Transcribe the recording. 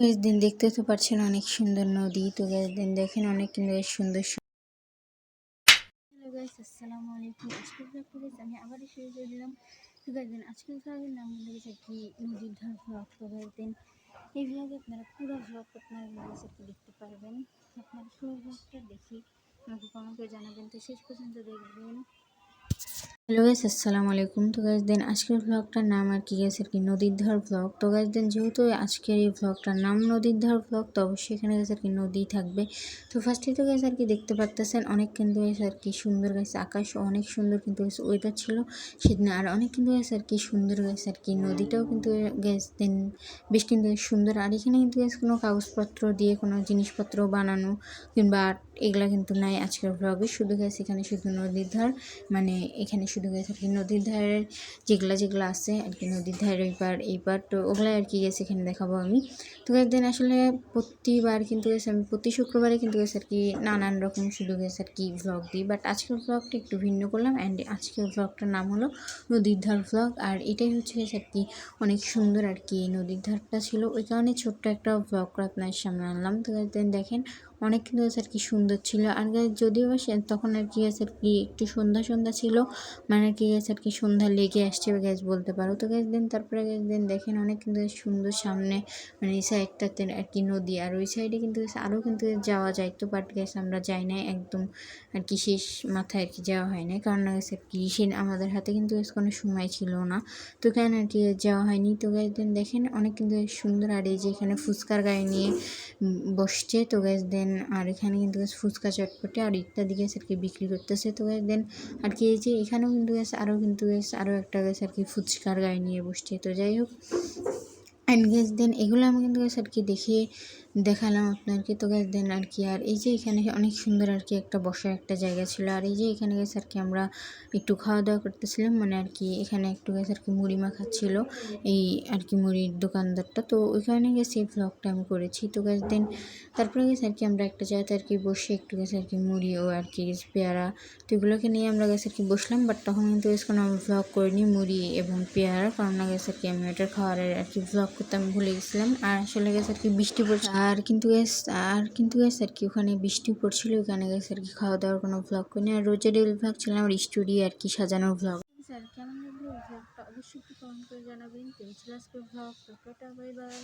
Guys দিন দেখতে তো পাচ্ছেন অনেক সুন্দর নদী। তো গাইস দিন দেখেন অনেক সুন্দর হ্যালো গাইস আসসালামু আলাইকুম। আজকের ব্লগটা গাইস আমি আবারও শুরু করে দিলাম। তো গাইস দিন আজকের ব্লগের নাম হলো কি নদীর ধার ব্লগ তো গাইস দিন এই ব্লগে আপনারা পুরো ব্লগ আপনারা গেছে কি দেখতে পারবেন। আপনারা পুরো ব্লগটা দেখি আমাকে কমেন্ট জানাবেন। তো শেষ পর্যন্ত দেখবেন। হ্যালো গাইস, আসসালামু আলাইকুম। তো গাইস, দিন আজকের ব্লগটার নাম আর কি গেছে আর কি নদীর ধার ব্লগ তো গাইস, দেন যেহেতু আজকের এই ব্লগটার নাম নদীর ধার ব্লগ তো অবশ্যই এখানে গেছে আর কি নদী থাকবে। তো ফার্স্টে তো গেছে আর কি দেখতে পারতেছেন, অনেক কিন্তু গেছে আর কি সুন্দর গেছে আকাশ অনেক সুন্দর কিন্তু গেছে ওয়েদার ছিল সেদিন, আর অনেক কিন্তু গেছে আর কি সুন্দর গেছে আর কি নদীটাও কিন্তু গেছে দেন বেশ কিন্তু সুন্দর। আর এখানে কিন্তু গেছে কোনো কাগজপত্র দিয়ে কোনো জিনিসপত্র বানানো কিংবা এগুলা কিন্তু নাই আজকের ব্লগে শুধু গেছে এখানে শুধু নদীর ধার মানে এখানে শুধু গেছে আর কি। নদীর ধারের যেগুলা যেগুলো আছে আর কি, নদীর ধারের ওই পার এই পার তো ওগুলাই আর কি গেছে, এখানে দেখাবো আমি। তো একদিন আসলে প্রতিবার কিন্তু গেছে, আমি প্রতি শুক্রবারে কিন্তু গেছে আর কি, নানান রকম শুধু গেছে আর কি ভ্লগ দিই বাট আজকের ভ্লগটা একটু ভিন্ন করলাম অ্যান্ড আজকের ভ্লগটার নাম হলো নদীর ধার ভ্লগ আর এটাই হচ্ছে গেছে আর কি, অনেক সুন্দর আর কি। নদীর ধারটা ছিল ওই কারণে ছোট্ট একটা ভ্লগ আপনার সামনে আনলাম। তো একদিন দেখেন অনেক কিন্তু আর কি সুন্দর ছিল। আর যদিও তখন আর কি গেছে আর কি একটু সন্ধ্যা সন্ধ্যা ছিল মানে আর কি গেছে আর কি সন্ধ্যা লেগে আসছে গ্যাস বলতে পারো। তো গ্যাস দিন তারপরে গ্যাস দিন দেখেন অনেক কিন্তু সুন্দর সামনে মানে এই সাইডটাতে আর কি নদী, আর ওই সাইডে কিন্তু আরও কিন্তু যাওয়া যায় তো বাট গ্যাস আমরা যাই না একদম আর কি শেষ মাথায় আর কি যাওয়া হয় না কারণ গেছে আর কি সে আমাদের হাতে কিন্তু কোনো সময় ছিল না। তো কেন আর কি যাওয়া হয়নি? তো গ্যাস দিন দেখেন অনেক কিন্তু সুন্দর, আর এই যে এখানে ফুচকার গাড়ি নিয়ে বসছে, তো গ্যাস দেন আর এখানে কিন্তু ফুচকা চটপটে, আর ইত্যাদি গ্যাস আর কি বিক্রি করতেছে তো দেন আর কি এই যে এখানেও কিন্তু গ্যাস আরও কিন্তু গ্যাস আরও একটা গ্যাস আর কি ফুচকার গায়ে নিয়ে বসছে। তো যাই হোক অ্যান্ড গ্যাস দেন এগুলো আমি কিন্তু গ্যাস আর কি দেখিয়ে দেখালাম আপনাকে তো গ্যাস দেন আর কি আর এই যে এখানে অনেক সুন্দর আর কি একটা বসার একটা জায়গা ছিল। আর এই যে এখানে গেছে আর কি আমরা একটু খাওয়া দাওয়া করতেছিলাম। মানে আর কি এখানে একটু গেছে আর কি মুড়ি মাখা ছিল এই আর কি মুড়ির দোকানদারটা। তো ওইখানে গেছে এই ভ্লগটা আমি করেছি। তো গ্যাস দেন তারপরে গেছে আর কি আমরা একটা জায়গাতে আর কি বসে একটু গেছে আর কি মুড়ি ও আর কি পেয়ারা তো এগুলোকে নিয়ে আমরা গেছে আর কি বসলাম। বাট তখন কিন্তু গেছে কোনো আমি ভ্লগ করিনি মুড়ি এবং পেয়ারা। কারণ না গেছে আর কি আমি ওটার খাওয়ারের আর কি ভ্লগ করতে আমি ভুলে গেছিলাম। আর আসলে গেছে আর কি বৃষ্টি পড়ছে। আর কিন্তু গেছ আর কিন্তু গেছে আর কি ওখানে বৃষ্টি পড়ছিল ওখানে গেছে আর কি খাওয়া দাওয়ার কোনো ভ্লগ করিনি আর রোজের ভ্লগ ছিল আমার স্টুডিও আর কি সাজানোর ভ্লগ স্যার কেমন লাগল ভ্লগটা অবশ্যই একটু কমেন্ট করে জানাবেন। তো ছিল আজকের ভ্লগ টাটা বাই বাই